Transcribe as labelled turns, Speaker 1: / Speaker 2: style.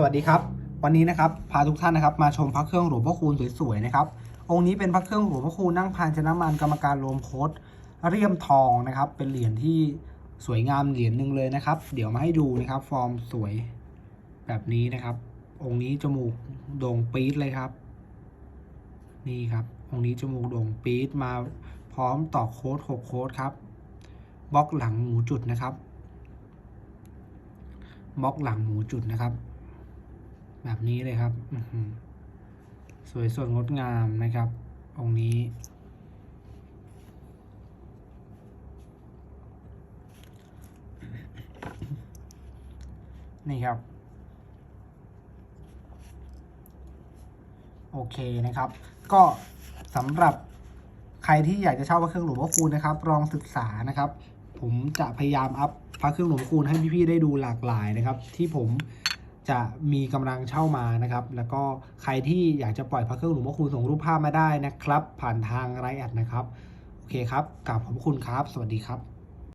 Speaker 1: สวัสดีครับ วันนี้นะครับพาทุกท่านนะครับมาชมพระเครื่องหลวงพ่อคูณสวยๆนะครับองค์นี้เป็นพระเครื่องหลวงพ่อคูณนั่งพานชนะมารกรรมการรวมโคตเรียมทองนะครับ เป็นเหรียญที่สวยงามเหรียญหนึ่งเลยนะครับ เดี๋ยวมาให้ดูนะครับ ฟอร์มสวยแบบนี้นะครับ องค์นี้จมูกโด่งปี๊ดเลยครับ นี่ครับ องค์นี้จมูกโด่งปี๊ดมาพร้อมต่อโค้ดหกโค้ดครับบล็อกหลังหมูจุดนะครับบล็อกหลังหมูจุดนะครับ แบบนี้เลยครับ สวยสดงดงามนะครับ องค์นี้ นี่ครับ โอเคนะครับ ก็สำหรับใครที่อยากจะเช่าพระเครื่องหลวงพ่อคูณนะครับลองศึกษานะครับ ผมจะพยายามอัพพระเครื่องหลวงพ่อคูณให้พี่ๆได้ดูหลากหลายนะครับ ที่ผม จะมีกำลังเช่ามานะครับ แล้วก็ใครที่อยากจะปล่อยพระเครื่องหลวงพ่อคูณส่งรูปภาพมาได้นะครับ ผ่านทางไรแอดนะครับ โอเคครับกราบขอบคุณครับ สวัสดีครับ